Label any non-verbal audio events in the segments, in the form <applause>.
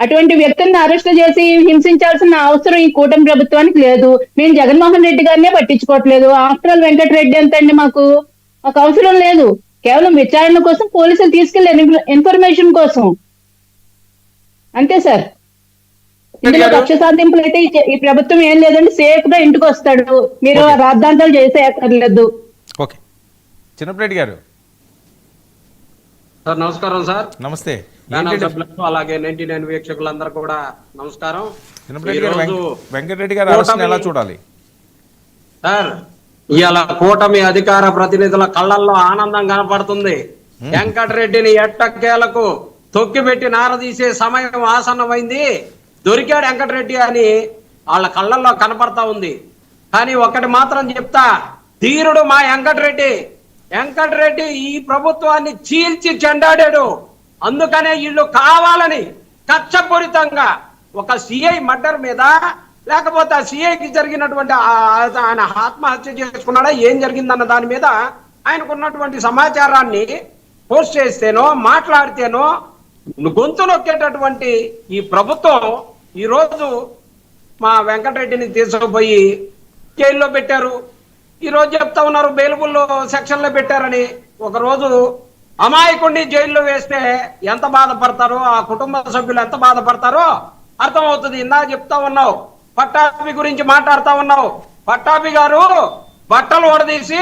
అటువంటి వ్యక్తులను అరెస్ట్ చేసి హింసించాల్సిన అవసరం ఈ కూటమి ప్రభుత్వానికి లేదు. మేము జగన్మోహన్ రెడ్డి గారినే పట్టించుకోవట్లేదు. ఆఫ్టర్ ఆల్ వెంకటరెడ్డి ఎంతండి మాకు? మాకు అవసరం లేదు. కేవలం విచారణ కోసం పోలీసులు తీసుకెళ్ళే ఇన్ఫర్మేషన్ కోసం. అంతే సార్. ఇందులో. కక్ష సాధింపులు అయితే ఈ- ప్రభుత్వం ఏం లేదండి. సేఫ్గా ఇంటికి వస్తాడు. మీరు. రాద్ధాంతాలు చేసే అక్కర్లేదు ఓకే. చిన్నప్పరెడ్డి గారు సార్ నమస్కారం సార్. నమస్తే. అలాగే నైన్టీ నైన్ వీక్షకులందరూ కూడా నమస్కారం. వెంకటరెడ్డి గారు అరెస్ట్ ఎలా చూడాలి? సార్ ఇవాళ కూటమి అధికార ప్రతినిధుల కళ్ళల్లో ఆనందం కనపడుతుంది. వెంకటరెడ్డిని ఎట్టకేలకు తొక్కిపెట్టి నారదీసే సమయం ఆసన్నమైంది. దొరికాడు వెంకటరెడ్డి అని వాళ్ళ కళ్ళల్లో కనపడతా ఉంది. కానీ ఒకటి మాత్రం చెప్తా ధీరుడు మా వెంకటరెడ్డి. వెంకటరెడ్డి ఈ ప్రభుత్వాన్ని చీల్చి చెండాడాడు. అందుకనే వీళ్ళు కావాలని కక్షపూరితంగా ఒక సిఐ మర్డర్ మీద లేకపోతే ఆ సిఐకి జరిగినటువంటి ఆయన ఆత్మహత్య చేసుకున్నాడా ఏం జరిగిందన్న దాని మీద ఆయనకున్నటువంటి సమాచారాన్ని పోస్ట్ చేస్తేనో మాట్లాడితేనో గొంతు నొక్కేటటువంటి ఈ ప్రభుత్వం ఈరోజు మా వెంకటరెడ్డిని తీసుకుపోయి జైల్లో పెట్టారు. ఈ రోజు చెప్తా ఉన్నారు బెయిలబుల్ సెక్షన్లో పెట్టారని. ఒక రోజు అమాయకుడిని జైల్లో వేస్తే ఎంత బాధపడతారో ఆ కుటుంబ సభ్యులు ఎంత బాధపడతారో అర్థమవుతుంది. ఇందా చెప్తా ఉన్నావు పట్టాభి గురించి మాట్లాడుతా ఉన్నావు. పట్టాభి గారు బట్టలు ఓడదీసి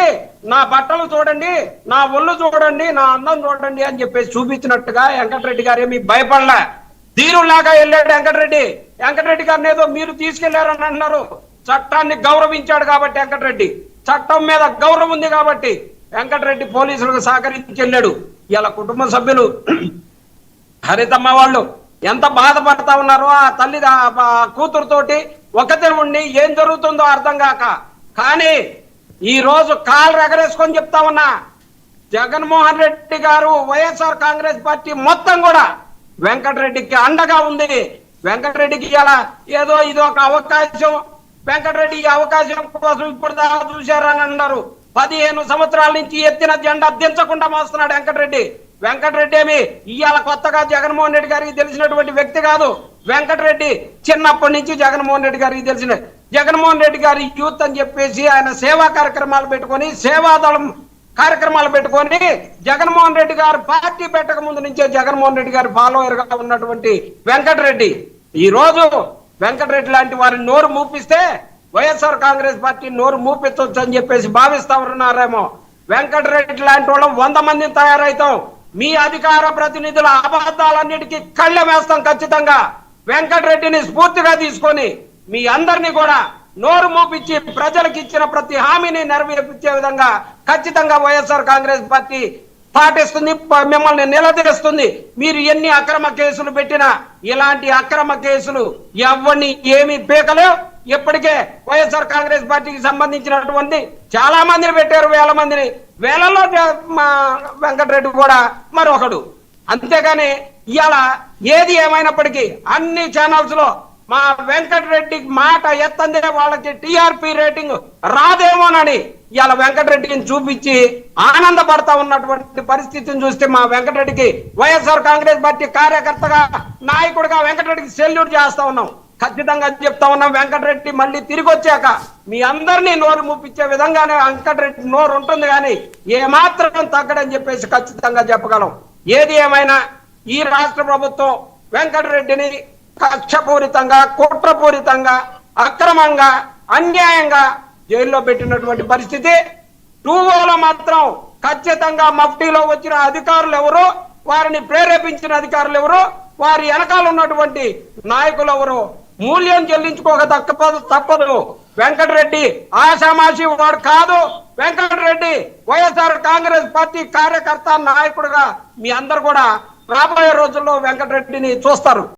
నా బట్టలు చూడండి నా ఒళ్ళు చూడండి నా అందం చూడండి అని చెప్పేసి చూపించినట్టుగా వెంకటరెడ్డి గారు ఏమి భయపడలే. ధీరులాగా వెళ్ళాడు వెంకటరెడ్డి. వెంకటరెడ్డి గారిని ఏదో మీరు తీసుకెళ్ళారని అంటున్నారు. చట్టాన్ని గౌరవించాడు కాబట్టి వెంకటరెడ్డి. చట్టం మీద గౌరవం ఉంది కాబట్టి వెంకటరెడ్డి పోలీసులకు సహకరించి వెళ్ళాడు ఇలా కుటుంబ సభ్యులు <clears throat> హరితమ్మ వాళ్ళు ఎంత బాధపడతా ఉన్నారో ఆ తల్లి కూతురుతోటి ఒకతే ఉండి ఏం జరుగుతుందో అర్థం కాక. కానీ ఈ రోజు కాలు ఎగరేసుకొని చెప్తా ఉన్నా జగన్మోహన్ రెడ్డి గారు వైఎస్ఆర్ కాంగ్రెస్ పార్టీ మొత్తం కూడా వెంకటరెడ్డికి అండగా ఉంది. వెంకటరెడ్డికి ఇలా ఏదో ఇది ఒక అవకాశం వెంకటరెడ్డి ఈ అవకాశం కోసం ఇప్పుడు దాకా చూశారని అన్నారు. పదిహేను సంవత్సరాల నుంచి ఎత్తిన జెండా దించకుండా మోస్తున్నాడు వెంకటరెడ్డి. వెంకటరెడ్డి ఏమి? ఇవాళ కొత్తగా జగన్మోహన్ రెడ్డి గారికి తెలిసినటువంటి వ్యక్తి కాదు. వెంకటరెడ్డి చిన్నప్పటి నుంచి జగన్మోహన్ రెడ్డి గారికి తెలిసిన జగన్మోహన్ రెడ్డి గారి యూత్ అని చెప్పేసి ఆయన సేవా కార్యక్రమాలు పెట్టుకొని సేవాదళం కార్యక్రమాలు పెట్టుకొని జగన్మోహన్ రెడ్డి గారు పార్టీ పెట్టక ముందు నుంచే జగన్మోహన్ రెడ్డి గారి ఫాలోయర్గా ఉన్నటువంటి వెంకటరెడ్డి. ఈ రోజు వెంకటరెడ్డి లాంటి వారిని నోరు మూపిస్తే వైఎస్ఆర్ కాంగ్రెస్ పార్టీ నోరు మూపించవచ్చు అని చెప్పేసి భావిస్తా ఉన్నారేమో. వెంకటరెడ్డి లాంటి వాళ్ళం వంద మందిని తయారవుతాం మీ అధికార ప్రతినిధుల అబద్ధాలన్నిటికీ కళ్ళ వేస్తాం ఖచ్చితంగా. వెంకటరెడ్డిని స్ఫూర్తిగా తీసుకొని మీ అందరినీ కూడా నోరు మూపించి ప్రజలకు ఇచ్చిన ప్రతి హామీని నెరవేర్పించే విధంగా ఖచ్చితంగా వైఎస్ఆర్ కాంగ్రెస్ పార్టీ పాటిస్తుంది ప- మిమ్మల్ని నిలదీస్తుంది. మీరు ఎన్ని అక్రమ కేసులు పెట్టినా ఇలాంటి అక్రమ కేసులు ఎవరిని ఏమి పీకలేవు. ఇప్పటికే వైఎస్ఆర్ కాంగ్రెస్ పార్టీకి సంబంధించినటువంటి చాలా మందిని పెట్టారు వేల మందిని. వేలలో మా వెంకటరెడ్డి కూడా మరొకడు. అంతేగాని ఇవాళ ఏది ఏమైనప్పటికీ అన్ని ఛానల్స్లో మా వెంకటరెడ్డి మాట ఎత్తందే వాళ్ళకి టిఆర్పి రేటింగ్ రాదేమోనని ఇవాళ వెంకటరెడ్డిని చూపించి ఆనందపడతా ఉన్నటువంటి పరిస్థితిని చూస్తే మా వెంకటరెడ్డికి వైఎస్ఆర్ కాంగ్రెస్ పార్టీ కార్యకర్తగా నాయకుడిగా వెంకటరెడ్డికి సెల్యూట్ చేస్తా ఉన్నాం. ఖచ్చితంగా చెప్తా ఉన్నాం వెంకటరెడ్డి మళ్ళీ తిరిగి వచ్చాక మీ అందరినీ నోరు ముప్పించే విధంగానే వెంకటరెడ్డి నోరు ఉంటుంది కానీ ఏమాత్రం తగ్గడని చెప్పేసి ఖచ్చితంగా చెప్పగలం. ఏది ఏమైనా ఈ రాష్ట్ర ప్రభుత్వం వెంకటరెడ్డిని కక్షపూరితంగా కుట్రపూరితంగా అక్రమంగా అన్యాయంగా జైల్లో పెట్టినటువంటి పరిస్థితి. టూవోలో మాత్రం ఖచ్చితంగా మఫ్టీలో వచ్చిన అధికారులు ఎవరు వారిని ప్రేరేపించిన అధికారులు ఎవరు వారి వెనకాల ఉన్నటువంటి నాయకులు ఎవరు మూల్యం చెల్లించుకోక తప్పదు తప్పదు. వెంకటరెడ్డి ఆషామాషి వాడు కాదు. వెంకటరెడ్డి వైఎస్ఆర్ కాంగ్రెస్ పార్టీ కార్యకర్త నాయకుడుగా మీ అందరు కూడా రాబోయే రోజుల్లో వెంకటరెడ్డిని చూస్తారు.